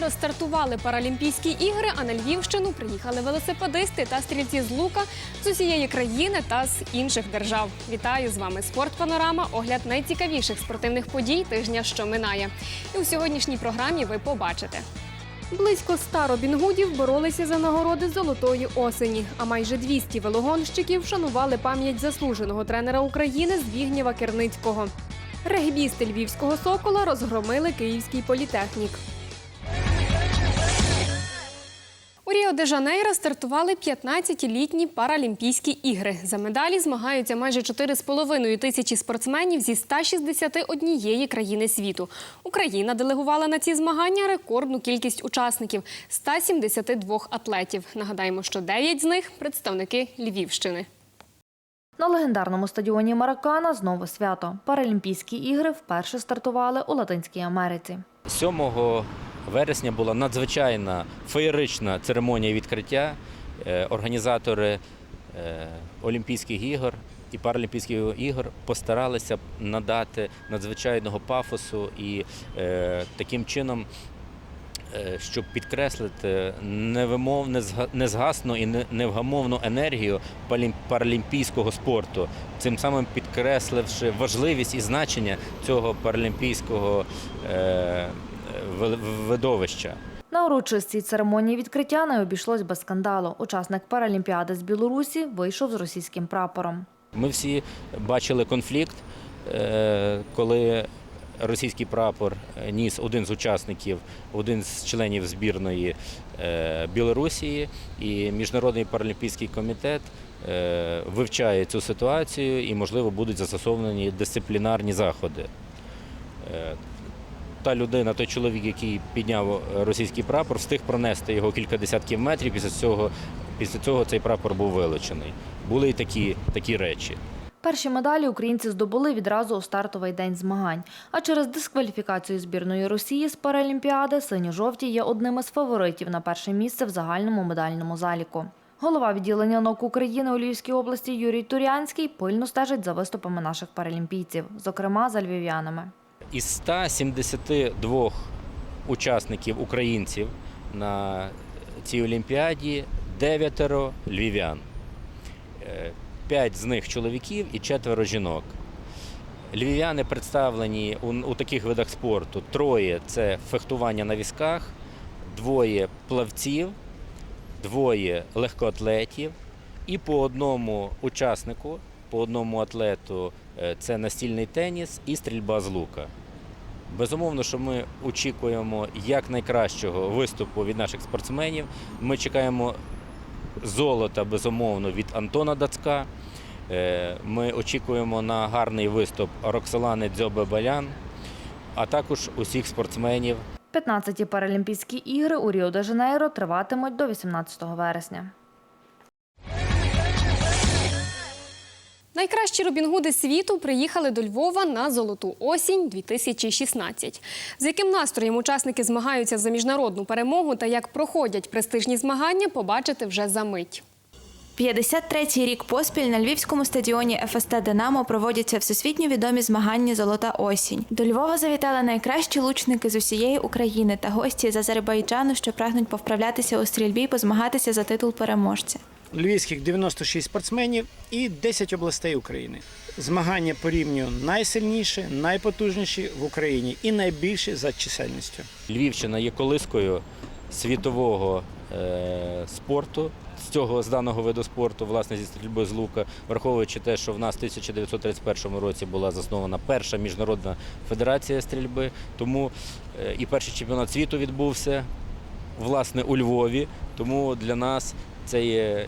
Ріо-де-Жанейро стартували Паралімпійські ігри, а на Львівщину приїхали велосипедисти та стрільці з лука з усієї країни та з інших держав. Вітаю з вами Спорт Панорама. Огляд найцікавіших спортивних подій тижня, що минає. І у сьогоднішній програмі ви побачите. Близько ста робінгудів боролися за нагороди золотої осені. А майже 200 велогонщиків вшанували пам'ять заслуженого тренера України Збігнєва Керницького. Регбісти львівського сокола розгромили київський політехнік. У Ріо-де-Жанейро стартували 15-літні Паралімпійські ігри. За медалі змагаються майже 4,5 тисячі спортсменів зі 161 країни світу. Україна делегувала на ці змагання рекордну кількість учасників 172 атлетів. Нагадаємо, що 9 з них представники Львівщини. На легендарному стадіоні Маракана знову свято. Паралімпійські ігри вперше стартували у Латинській Америці. 7 вересня була надзвичайна феєрична церемонія відкриття. Е, Організатори е, Олімпійських ігор і Паралімпійських ігор постаралися надати надзвичайного пафосу і е, таким чином. Щоб підкреслити невимов, незга- незгасну і не- невгамовну енергію паралімпійського спорту, цим самим підкресливши важливість і значення цього паралімпійського видовища. На урочистій церемонії відкриття не обійшлось без скандалу. Учасник Паралімпіади з Білорусі вийшов з російським прапором. Ми всі бачили конфлікт, е, коли російський прапор ніс один з учасників, один з членів збірної е, Білорусі, і Міжнародний паралімпійський комітет е, вивчає цю ситуацію і, можливо, будуть застосовані дисциплінарні заходи. Е, Та людина, той чоловік, який підняв російський прапор, встиг пронести його кілька десятків метрів. Після цього, після цього цей прапор був вилучений. Були і такі, такі речі. Перші медалі українці здобули відразу у стартовий день змагань. А через дискваліфікацію збірної Росії з Паралімпіади синьо-жовті є одним із фаворитів на перше місце в загальному медальному заліку. Голова відділення НОК України у Львівській області Юрій Турянський пильно стежить за виступами наших паралімпійців, зокрема за львів'янами. Із 172 учасників українців на цій олімпіаді дев'ятеро львів'ян. Е, П'ять з них чоловіків і четверо жінок. Львів'яни представлені у, у таких видах спорту. Троє це фехтування на візках, двоє плавців, двоє легкоатлетів і по одному учаснику, по одному атлету це настільний теніс і стрільба з лука. Безумовно, що ми очікуємо як найкращого виступу від наших спортсменів. Ми чекаємо золота, безумовно, від Антона Дацка. Е, Ми очікуємо на гарний виступ Роксолани Дзьобе-Балян, а також усіх спортсменів 15-ті Паралімпійські ігри у Ріо-де-Жанейро триватимуть до 18 вересня. Найкращі робінгуди світу приїхали до Львова на золоту осінь 2016. З яким настроєм учасники змагаються за міжнародну перемогу та як проходять престижні змагання, побачите вже за мить. 53-й рік поспіль на львівському стадіоні ФСТ Динамо проводяться всесвітньо відомі змагання Золота осінь. До Львова завітали найкращі лучники з усієї України та гості з Азербайджану, що прагнуть повправлятися у стрільбі і позмагатися за титул переможця. Львівських 96 спортсменів і 10 областей України. Змагання по рівню найсильніші, найпотужніші в Україні і найбільші за чисельністю. Львівщина є колискою світового е, спорту. З цього з даного виду спорту, власне, зі стрільби з лука, враховуючи те, що в нас в 1931 році була заснована перша міжнародна федерація стрільби, тому е, і перший чемпіонат світу відбувся власне у Львові. Тому для нас це є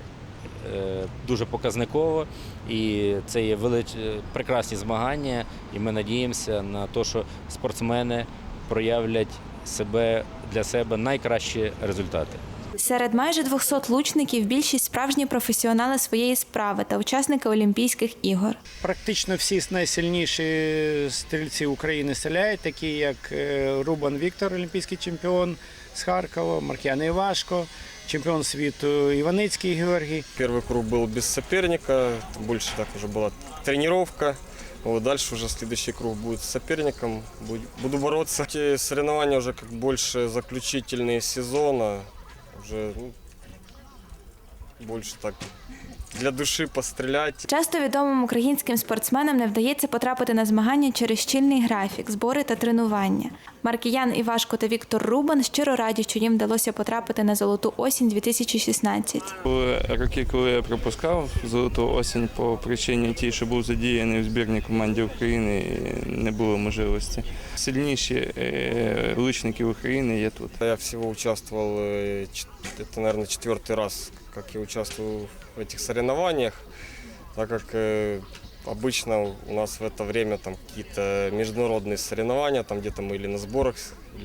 е, дуже показниково і це є велич... е, прекрасні змагання. І ми надіємося на те, що спортсмени проявлять себе для себе найкращі результати. Серед майже 200 лучників більшість справжні професіонали своєї справи та учасники Олімпійських ігор. Практично всі найсильніші стрільці України стріляють, такі як е, Рубан Віктор, олімпійський чемпіон, з Харкова, Маркіян Івашко, чемпіон світу Іваницький Георгій. Первый круг был без соперника, больше так уже была тренировка. Вот дальше уже следующий круг будет с соперником, Буд- буду бороться. Эти соревнования уже как больше заключительные сезона, уже ну, больше так для души пострелять. Часто відомим українським спортсменам не вдається потрапити на змагання через щільний графік, збори та тренування. Маркіян Івашко та Віктор Рубан щиро раді, що їм вдалося потрапити на золоту осінь 2016. Були роки, коли я пропускав золоту осінь по причині тій, що був задіяний в збірній команді України і не було можливості. Сильніші е, лучники України є тут. Я всего участвовал, э, чет- это, наверное, четвертый раз, как я участвую в этих соревнованиях, так как э, обычно у нас в это время там какие-то международные соревнования, там где-то мы или на сборах,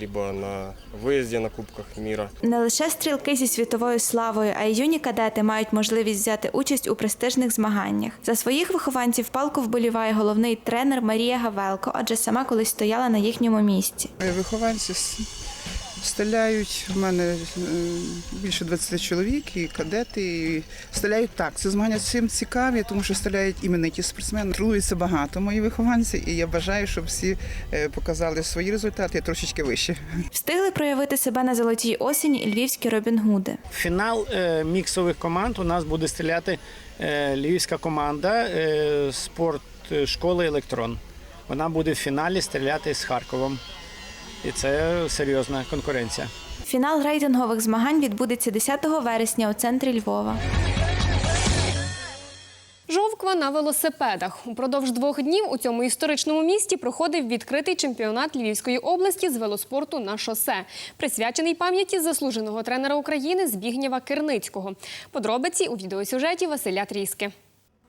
либо на выезде на Кубках мира. Не лише стрілки зі світовою славою, а й юні кадети мають можливість взяти участь у престижних змаганнях. За своїх вихованців палку вболіває головний тренер Марія Гавелко, адже сама колись стояла на їхньому місці. Е, Вихованці с- стріляють. У мене е, більше 20 чоловік, і кадети. І стріляють так. Це змагання цим цікаві, тому що стріляють імениті спортсмени. Тренуються багато мої вихованці, і я бажаю, щоб всі е, показали свої результати трошечки вище. Встигли проявити себе на золотій осені і львівські Робін Гуди. Фінал е, міксових команд у нас буде стріляти львівська команда спорт школи Електрон. Вона буде в фіналі стріляти з Харковом. І це серйозна конкуренція. Фінал рейтингових змагань відбудеться 10 вересня у центрі Львова. Жовква на велосипедах. Упродовж двох днів у цьому історичному місті проходив відкритий чемпіонат Львівської області з велоспорту на шосе, присвячений пам'яті заслуженого тренера України Збігнєва Кирницького. Подробиці у відеосюжеті Василя Тріски.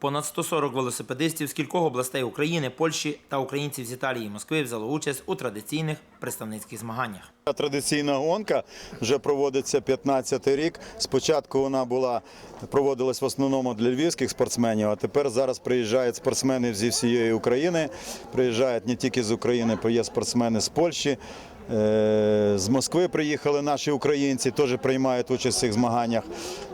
Понад 140 велосипедистів з кількох областей України, Польщі та українців з Італії і Москви взяли участь у традиційних представницьких змаганнях. Традиційна гонка вже проводиться 15 рік. Спочатку вона була проводилась в основному для львівських спортсменів, а тепер зараз приїжджають спортсмени зі всієї України. Приїжджають не тільки з України, є спортсмени з Польщі. Е, З Москви приїхали наші українці, теж приймають участь в цих змаганнях.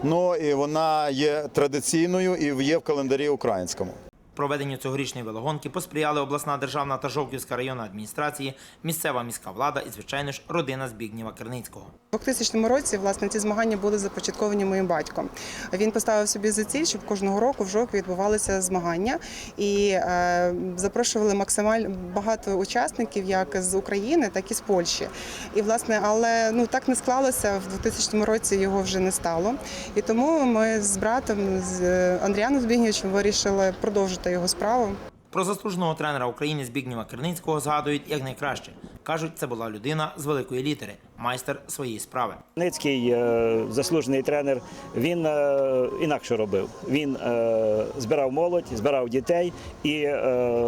Ну і вона є традиційною і є в календарі українському. Проведенню цьогорічної велогонки посприяли обласна державна та Жовківська районна адміністрації, місцева міська влада і, звичайно ж, родина Збігнєва Кирницького. У 2000 році власне ці змагання були започатковані моїм батьком. Він поставив собі за ціль, щоб кожного року в жовтні відбувалися змагання і е, запрошували максимально багато учасників, як з України, так і з Польщі. І власне, але ну так не склалося. В 2000 році його вже не стало. І тому ми з братом з Андріаном Збігнєвичем вирішили продовжити його справу. Про заслуженого тренера України Збігнєва Кирницького згадують як найкраще. Кажуть, це була людина з великої літери, майстер своєї справи. Ницький е, заслужений тренер. Він е, інакше робив. Він е, збирав молодь, збирав дітей і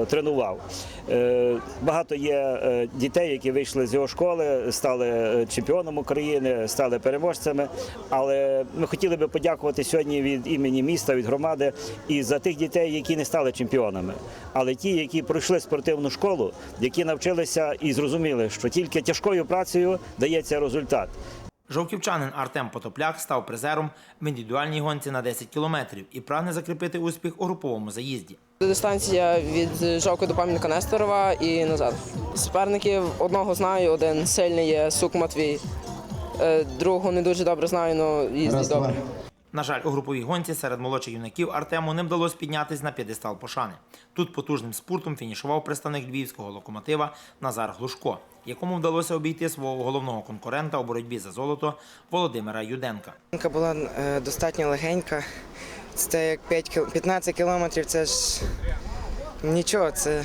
тренував. Багато є дітей, які вийшли з його школи, стали чемпіоном України, стали переможцями. Але ми хотіли би подякувати сьогодні від імені міста, від громади і за тих дітей, які не стали чемпіонами, але ті, які пройшли спортивну школу, які навчилися і зрозуміли, що тільки тяжкою працею дається результат. Жовківчанин Артем Потопляк став призером в індивідуальній гонці на 10 кілометрів і прагне закріпити успіх у груповому заїзді. Дистанція від Жовки до пам'ятника Несторова і назад. Суперників одного знаю, один сильний є Сук Матвій. Е, Другого не дуже добре знаю, але їздить добре. На жаль, у груповій гонці серед молодших юнаків Артему не вдалося піднятись на п'єдестал пошани. Тут потужним спуртом фінішував представник львівського локомотива Назар Глушко, якому вдалося обійти свого головного конкурента у боротьбі за золото Володимира Юденка. Гонка була е, достатньо легенька. Це як 5 кіл- 15 кілометрів, це ж нічого. Це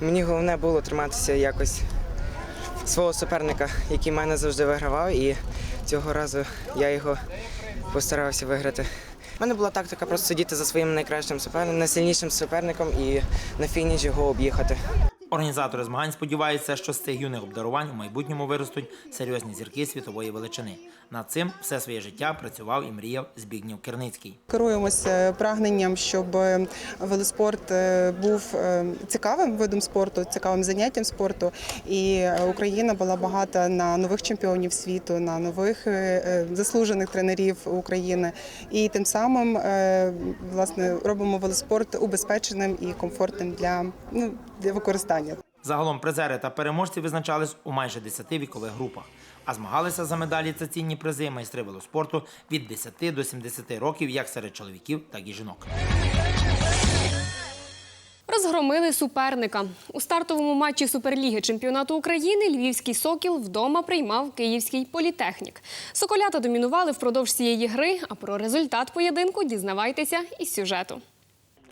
мені головне було триматися якось свого суперника, який мене завжди вигравав, і цього разу я його постарався виграти. У мене була тактика просто сидіти за своїм найкращим суперником, найсильнішим суперником і на фініш його об'їхати. Організатори змагань сподіваються, що з цих юних обдарувань у майбутньому виростуть серйозні зірки світової величини. Над цим все своє життя працював і мріяв Збігнів Керницький. Керуємося прагненням, щоб е, велоспорт е, був е, цікавим видом спорту, цікавим заняттям спорту. І Україна була багата на нових чемпіонів світу, на нових заслужених тренерів України. І тим самим власне робимо велоспорт убезпеченим і комфортним для, ну, для використання. Загалом призери та переможці визначались у майже 10 вікових групах. А змагалися за медалі та цінні призи майстри велоспорту від 10 до 70 років як серед чоловіків, так і жінок. Розгромили суперника. У стартовому матчі Суперліги чемпіонату України Львівський Сокіл вдома приймав Київський політехнік. Соколята домінували впродовж цієї гри, а про результат поєдинку дізнавайтеся із сюжету.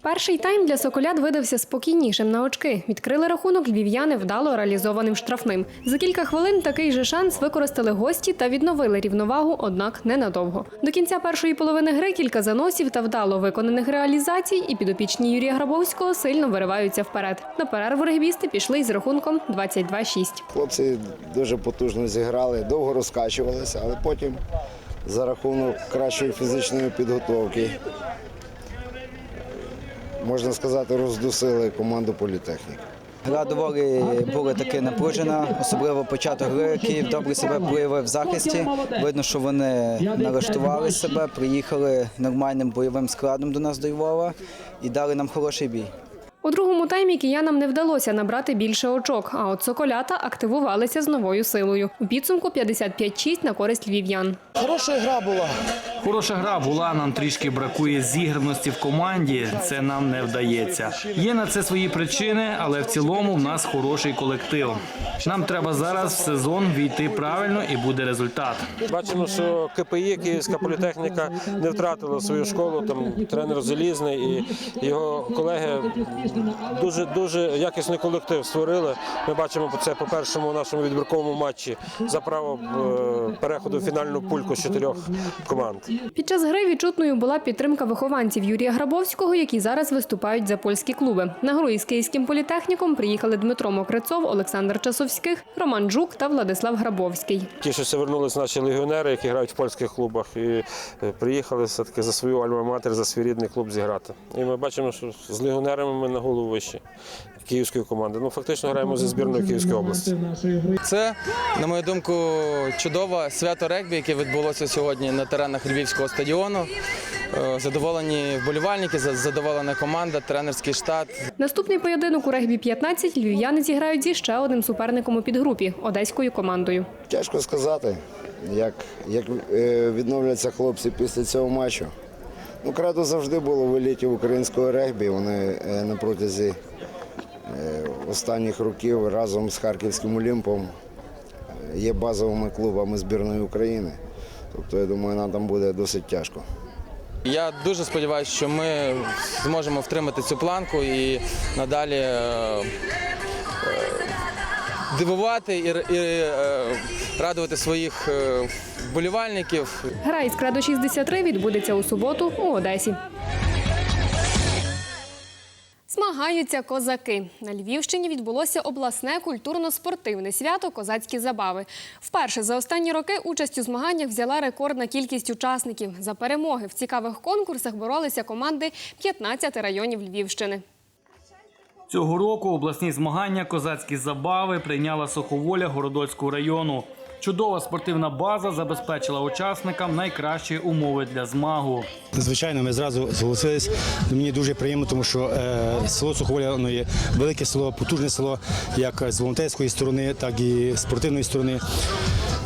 Перший тайм для соколят видався спокійнішим на очки. Відкрили рахунок львів'яни вдало реалізованим штрафним. За кілька хвилин такий же шанс використали гості та відновили рівновагу, однак ненадовго. До кінця першої половини гри кілька заносів та вдало виконаних реалізацій, і підопічні Юрія Грабовського сильно вириваються вперед. На перерву регбісти пішли із рахунком 22-6. Хлопці дуже потужно зіграли, довго розкачувалися, але потім за рахунок кращої фізичної підготовки, можна сказати, роздусили команду політехніки. Гра доволі була таки напружена, особливо початок гри. Київ добре себе проявив в захисті. Видно, що вони налаштували себе, приїхали нормальним бойовим складом до нас до Львова і дали нам хороший бій. У другому таймі киянам не вдалося набрати більше очок, а от соколята активувалися з новою силою. У підсумку 55-6 на користь львів'ян. Хороша гра була. Хороша гра була. Нам трішки бракує зіграності в команді. Це нам не вдається. Є на це свої причини, але в цілому в нас хороший колектив. Нам треба зараз в сезон війти правильно і буде результат. Бачимо, що КПІ, Київська політехніка, не втратила свою школу. Там тренер залізний і його колеги дуже дуже якісний колектив створили. Ми бачимо це по першому нашому відбірковому матчі за право е, переходу в фінальну пульку з чотирьох команд. Під час гри відчутною була підтримка вихованців Юрія Грабовського, які зараз виступають за польські клуби. На гру із київським політехніком приїхали Дмитро Мокрицов, Олександр Часовських, Роман Жук та Владислав Грабовський. Тішуся, вернулись наші легіонери, які грають в польських клубах, і е, приїхали все таки за свою альма-матер, за свій рідний клуб зіграти. І ми бачимо, що з легіонерами ми на голову вищі київської команди. Ну фактично граємо зі збірною Київської області. Це, на мою думку, чудове свято регбі, яке відбулося сьогодні на теренах Львівського стадіону. Е, Задоволені вболівальники, задоволена команда, тренерський штат. Наступний поєдинок у регбі 15 львів'яни зіграють зі ще одним суперником у підгрупі одеською командою. Тяжко сказати, як, як е, відновляться хлопці після цього матчу. Ну, кредо завжди було в еліті українського регбі. Вони е, на протязі е, останніх років разом з Харківським Олімпом е, є базовими клубами збірної України. Тобто, я думаю, нам там буде досить тяжко. Я дуже сподіваюся, що ми зможемо втримати цю планку і надалі дивувати і, і радувати своїх е, вболівальників. Гра із кредо 63 відбудеться у суботу у Одесі. Змагаються козаки. На Львівщині відбулося обласне культурно-спортивне свято Козацькі забави. Вперше за останні роки участь у змаганнях взяла рекордна кількість учасників. За перемоги в цікавих конкурсах боролися команди 15 районів Львівщини. Цього року обласні змагання козацькі забави прийняла Суховоля Городоцького району. Чудова спортивна база забезпечила учасникам найкращі умови для змагу. Звичайно, ми зразу зголосились. Мені дуже приємно, тому що е, село Суховоля воно є велике село, потужне село, як з волонтерської сторони, так і спортивної сторони.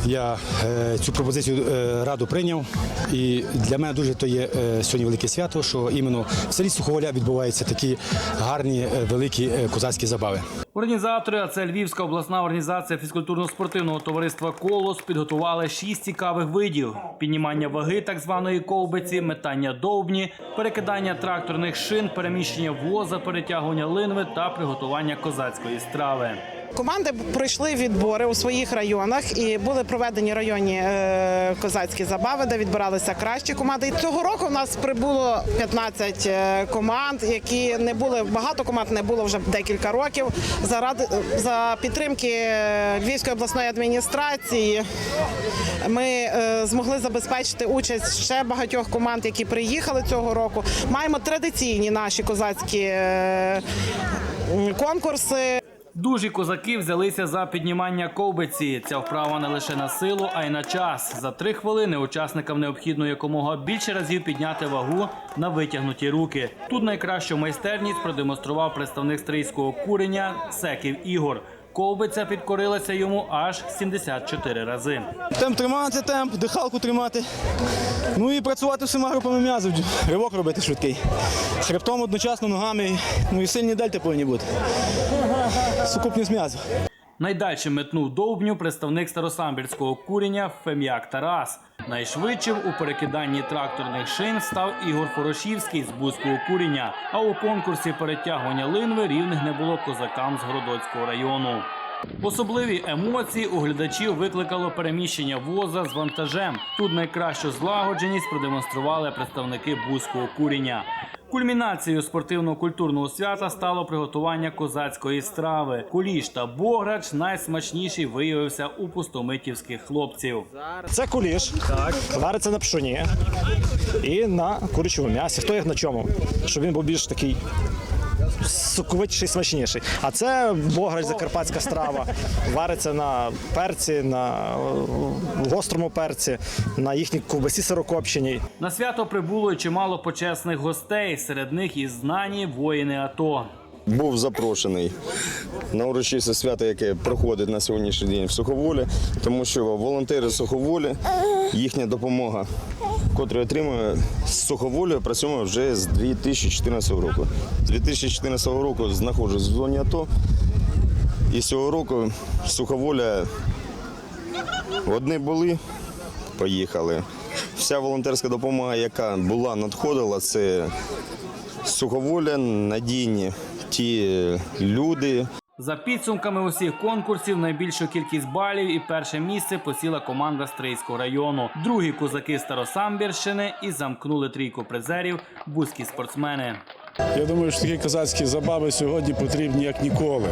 Я е, цю пропозицію е, раду прийняв, і для мене дуже то є е, сьогодні велике свято, що іменно в селі Суховоля відбуваються такі гарні великі козацькі забави. Організатори, а це Львівська обласна організація фізкультурно-спортивного товариства Колос, підготували шість цікавих видів: піднімання ваги так званої ковбиці, метання довбні, перекидання тракторних шин, переміщення воза, перетягування линви та приготування козацької страви. Команди пройшли відбори у своїх районах і були проведені районні е, козацькі забави, де відбиралися кращі команди. І цього року в нас прибуло 15 е, команд, які не були багато команд не було вже декілька років. Заради за підтримки е, Львівської обласної адміністрації ми змогли забезпечити участь ще багатьох команд, які приїхали цього року. Маємо традиційні наші козацькі конкурси. Дужі козаки взялися за піднімання ковбиці. Ця вправа не лише на силу, а й на час. За три хвилини учасникам необхідно якомога більше разів підняти вагу на витягнуті руки. Тут найкращу майстерність продемонстрував представник стрийського куреня Секів Ігор. Ковбиця підкорилася йому аж 74 рази. Темп тримати, темп, дихалку тримати. Ну і працювати всіма групами м'язів. Ривок робити швидкий. Хребтом одночасно, ногами. Ну і сильні дельти повинні бути. Сукупність м'язів. Найдальше метнув довбню представник старосамбірського курення Фем'як Тарас. Найшвидшим у перекиданні тракторних шин став Ігор Порошівський з бузького курення. А у конкурсі перетягування линви рівних не було козакам з Городоцького району. Особливі емоції у глядачів викликало переміщення воза з вантажем. Тут найкращу злагодженість продемонстрували представники бузького куріння. Кульмінацією спортивно-культурного свята стало приготування козацької страви. Куліш та бограч найсмачніший виявився у пустомитівських хлопців. Це куліш, так. вариться на пшоні і на курячому м'ясі. Хто як на чому? Щоб він був більш такий соковитіший, смачніший. А це бограч, закарпатська страва. Вариться на перці, на гострому перці, на їхній ковбасі сирокопченій. На свято прибуло чимало почесних гостей. Серед них і знані воїни АТО. Був запрошений на урочисте свято, яке проходить на сьогоднішній день в Суховолі, тому що волонтери Суховолі, їхня допомога, котру отримує з Суховолі, працюємо вже з 2014 року. З 2014 року знаходжусь в зоні АТО. І цього року Суховоля одні були, поїхали. Вся волонтерська допомога, яка була, надходила, це Суховоля, надійні ті люди, За підсумками усіх конкурсів, найбільшу кількість балів і перше місце посіла команда Стрийського району. Другі козаки Старосамбірщини і замкнули трійку призерів бузькі спортсмени. Я думаю, що такі козацькі забави сьогодні потрібні як ніколи.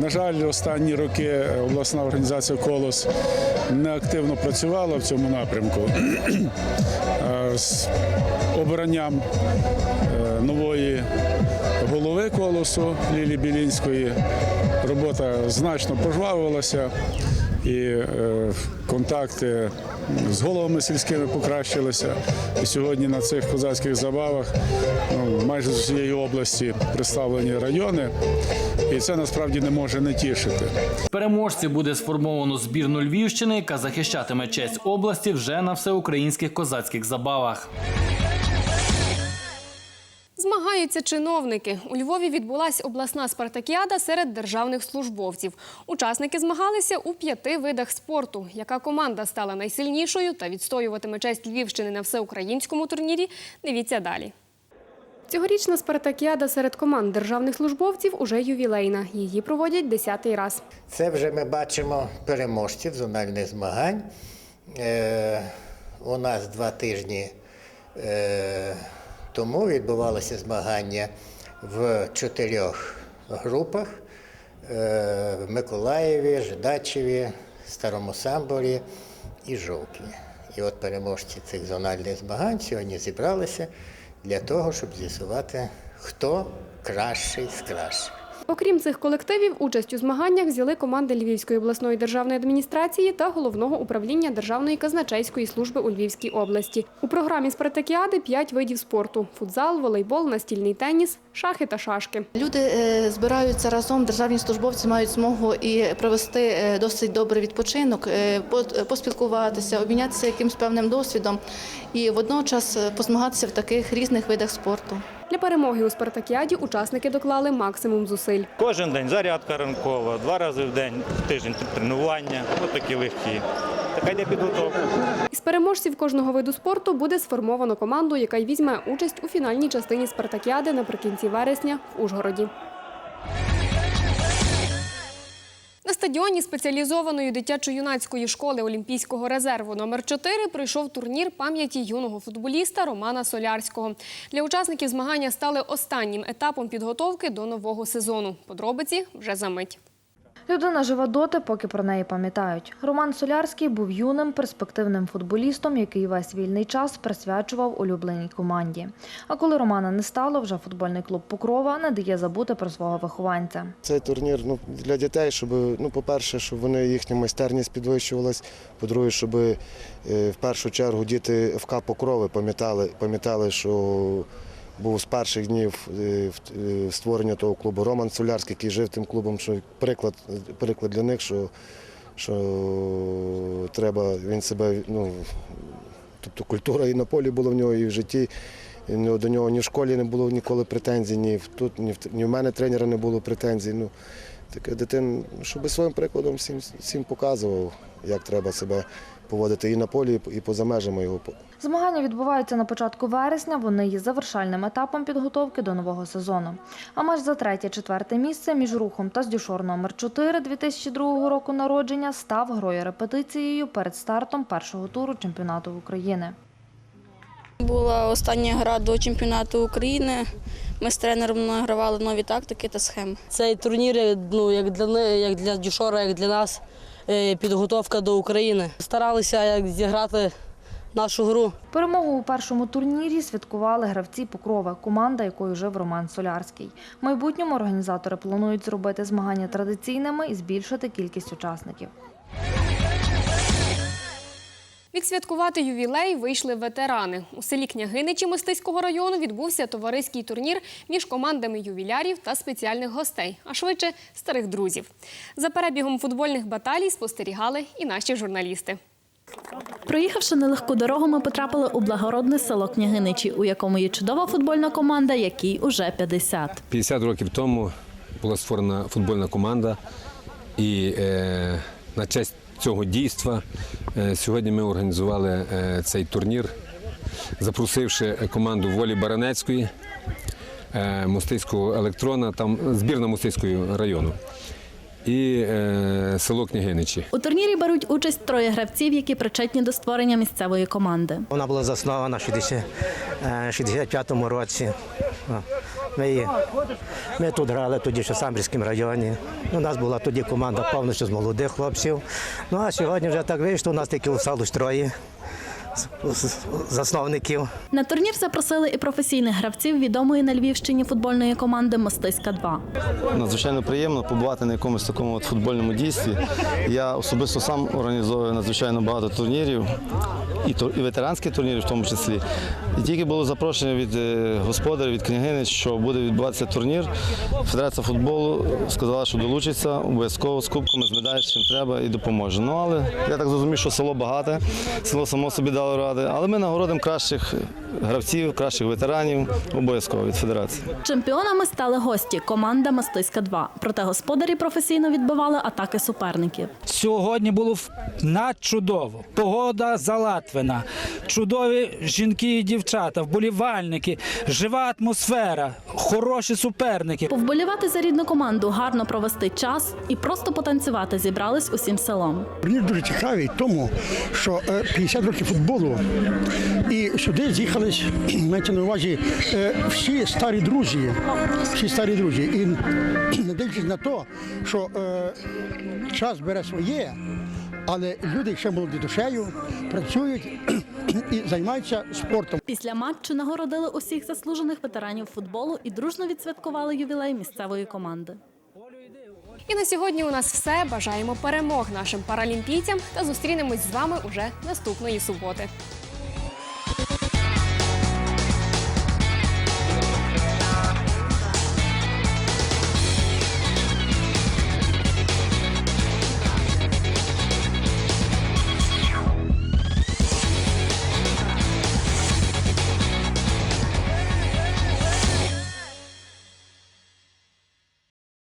На жаль, останні роки обласна організація Колос не активно працювала в цьому напрямку. З обранням е, нової голови колосу Лілі Білінської робота значно пожвавилася. І е, контакти з головами сільськими покращилися. І сьогодні на цих козацьких забавах ну, майже з усієї області представлені райони, і це насправді не може не тішити. Переможці буде сформовано збірну Львівщини, яка захищатиме честь області вже на всеукраїнських козацьких забавах. Змагаються чиновники. У Львові відбулася обласна спартакіада серед державних службовців. Учасники змагалися у п'яти видах спорту. Яка команда стала найсильнішою та відстоюватиме честь Львівщини на всеукраїнському турнірі? Дивіться далі. Цьогорічна спартакіада серед команд державних службовців уже ювілейна. Її проводять десятий раз. Це вже ми бачимо переможців зональних змагань. Е, у нас два тижні е, тому відбувалося змагання в чотирьох групах: е, в Миколаєві, Жидачеві, Старому Самборі і Жовкві. І от переможці цих зональних змагань сьогодні зібралися для того, щоб з'ясувати, хто кращий з кращих. Окрім цих колективів, участь у змаганнях взяли команди Львівської обласної державної адміністрації та головного управління Державної казначейської служби у Львівській області. У програмі спартакіади п'ять видів спорту: футзал, волейбол, настільний теніс, шахи та шашки. Люди е, збираються разом, державні службовці мають змогу і провести е, досить добрий відпочинок, е, по- поспілкуватися, обмінятися якимось певним досвідом і водночас позмагатися в таких різних видах спорту. Для перемоги у спартакіаді учасники доклали максимум зусиль. Кожен день зарядка ранкова, два рази в день, в тиждень тренування, отакі легкі. Така йде підготовка. Із переможців кожного виду спорту буде сформовано команду, яка й візьме участь у фінальній частині спартакіади наприкінці вересня в Ужгороді. Стадіоні спеціалізованої дитячо-юнацької школи Олімпійського резерву номер 4 пройшов турнір пам'яті юного футболіста Романа Солярського. Для учасників змагання стали останнім етапом підготовки до нового сезону. Подробиці вже за мить. Людина живе доти, поки про неї пам'ятають. Роман Солярський був юним, перспективним футболістом, який весь вільний час присвячував улюбленій команді. А коли Романа не стало, вже футбольний клуб Покрова не дає забути про свого вихованця. Цей турнір ну, для дітей, щоб, ну, по-перше, щоб вони їхня майстерність підвищувалась. По-друге, щоб е, в першу чергу діти ФК Покрови пам'ятали, пам'ятали, що був з перших днів е, е, створення того клубу Роман Солярський, який жив тим клубом, що приклад, приклад для них, що, що треба він себе, ну, тобто культура і на полі була в нього, і в житті. І до нього ні в школі не було ніколи претензій, ні тут, ні в, ні в мене тренера не було претензій. Ну, таке дитин, щоб своїм прикладом всім, всім показував, як треба себе поводити і на полі, і поза межами його. Змагання відбуваються на початку вересня. Вони є завершальним етапом підготовки до нового сезону. А матч за третє-четверте місце між рухом та здюшор номер 4 2002 року народження став грою репетицією перед стартом першого туру чемпіонату України. Була остання гра до чемпіонату України. Ми з тренером награвали нові тактики та схеми. Цей турнір, ну як для як для Дюшора, як для нас, е, підготовка до України. Старалися як зіграти нашу гру. Перемогу у першому турнірі святкували гравці Покрова, команда, якою жив Роман Солярський. В майбутньому організатори планують зробити змагання традиційними і збільшити кількість учасників. Відсвяткувати ювілей вийшли ветерани. У селі Княгиничі Мостиського району відбувся товариський турнір між командами ювілярів та спеціальних гостей, а швидше старих друзів. За перебігом футбольних баталій спостерігали і наші журналісти. Проїхавши нелегку дорогу, ми потрапили у благородне село Княгиничі, у якому є чудова футбольна команда, якій уже 50. 50 років тому була створена футбольна команда, і е, на честь цього дійства е, сьогодні ми організували е, цей турнір, запросивши команду волі Баранецької, е, Мостиського електрона, там збірна Мостиського району і е, село Княгиничі. У турнірі беруть участь троє гравців, які причетні до створення місцевої команди. Вона була заснована в 60 е, 65-му році. Ми, ми тут грали тоді ще в Самбірському районі. У нас була тоді команда повністю з молодих хлопців. Ну а сьогодні вже так вийшло, у нас тільки осталось троє засновників. На турнір запросили і професійних гравців відомої на Львівщині футбольної команди Мостиська 2 Надзвичайно приємно побувати на якомусь такому от футбольному дійстві. Я особисто сам організовую надзвичайно багато турнірів, і, і ветеранських турнірів в тому числі. І тільки було запрошення від е, господаря, від княгини, що буде відбуватися турнір. Федерація футболу сказала, що долучиться обов'язково з кубками, з медалями, чим треба і допоможе. Ну але я так зрозумів, що село багате, село само собі дало ради. Але ми нагородимо кращих гравців, кращих ветеранів обов'язково від федерації. Чемпіонами стали гості команда Мостиська 2 Проте господарі професійно відбивали атаки суперників. Сьогодні було в- надчудово. Погода залатвина, чудові жінки і дівчата, вболівальники, жива атмосфера, хороші суперники. Повболівати за рідну команду, гарно провести час і просто потанцювати зібрались усім селом. Турнір дуже цікавий, тому що е, 50 років футболу, і сюди з'їхались, мається на увазі, е, всі старі друзі, всі старі друзі. І не дивлячись на те, що е, час бере своє, але люди ще молоді душею, працюють і займаються спортом. Після матчу нагородили усіх заслужених ветеранів футболу і дружно відсвяткували ювілей місцевої команди. І на сьогодні у нас все. Бажаємо перемог нашим паралімпійцям та зустрінемось з вами уже наступної суботи.